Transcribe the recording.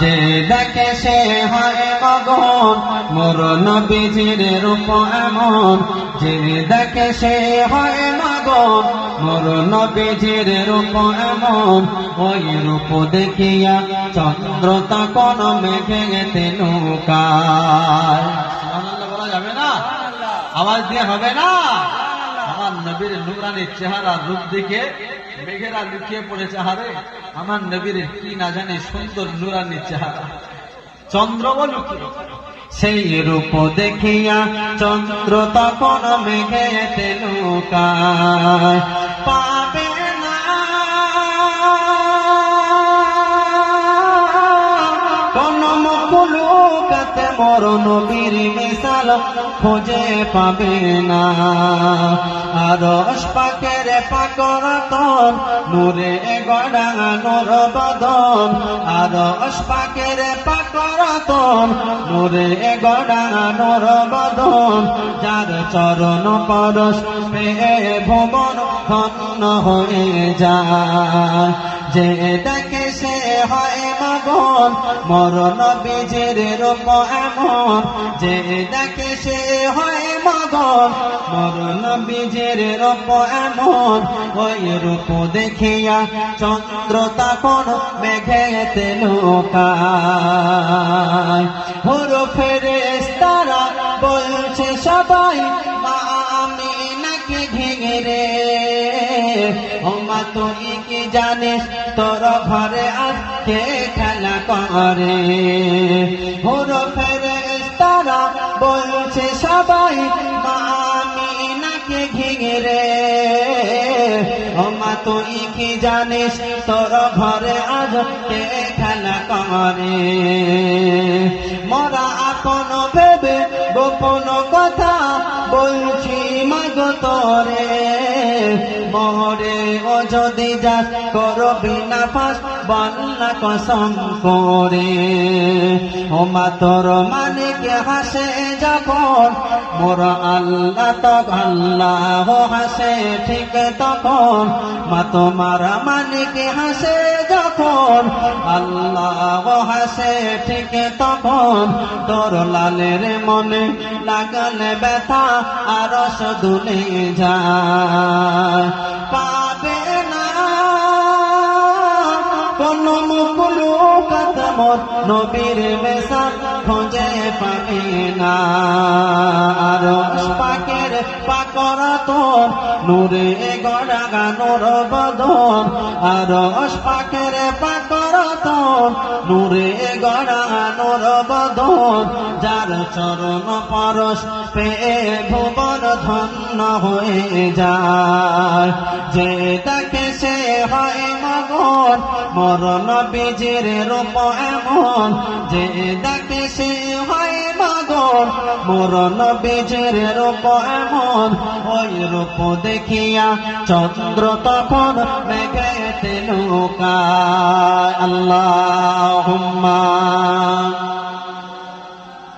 যে দেখে সে হয় মগন মোর নবীজির রূপ এমন। যে দেখে সে হয় মগন, মোর নবীজির রূপ এমন। ওই রূপ দেখিয়া চন্দ্র তখন মেঘেতে সুবহানাল্লাহ, বলা যাবে না? আওয়াজ দিয়ে হবে না? আমার নবীর নুরানির চেহারা রূপ দেখে মেঘেরা লুকিয়ে পড়েছে হারে। আমার নবীর কি না জানে সুন্দর নুরানি চেহারা। চন্দ্র লুকিয়ে সেই রূপ দেখিয়া চন্দ্র তখন মেঘে লুকায়। মুখলুকাতে মর নবীর মিশাল খোঁজে পাবে না। আর পাকের পাকরতন নূরে গড়া নূর বদন। আর পাকের পাকরতন নূরে গড়া নূর বদন। যার চরণ পরশ পেয়ে ভুবন ধন্য হয়ে যায়। যে দেখে সে হয় মগন, মরণ বীজের রূপ এমন। যে দেখে সে হয় মগন, মরণ বীজের রূপ এমন। ওই রূপ দেখিয়া চন্দ্র তখন মেঘেতে হরো ফেরে তারা বলছে, সবাই মা, আমি নাকি ঘেঙে রে ও মা তুই কি জানিস? তোর ঘরে আজকে খেলা করে। হুর ফেরে তারা বলছে সবাই মা আমি নাকি ঘেঙে রে ও তুই কি জানিস? তোর ঘরে আজ কে খেলা করে। বলছি মাগো তোরে মরে ও যদি যা করবি না ফাঁস বন্যা কসম করে। ও মা, তোর মানিকে হাসে যখন? মোর আল্লাহ তো আল্লাহ হাসে ঠিক তখন। মা, তোমার মানিকে হাসে যখন? আল্লাহ হাসে ঠিক তখন। তোর লালের মনে লাগালে ব্যথা আর সদুলে যায়। কদমত নবীর বেসা খোঁজে পাবে না। আর পাকের পাকর তোর, নূরে গড়া গানোর বদন আর পাকের পাকর তোর, নূরে গড়া নোর বদন যার চরণ পরশ পেয়ে ভুবন ধন্য হয়ে যায়। যে দেখে সে হয় মগন মরণ বীজের রূপ এমন, যে দেখে সে হয় মাগর মরণ বীজের রূপ এমন, ওই রূপ দেখিয়া চন্দ্র তখন মেঘেতে তেলুকা আল্লাহ।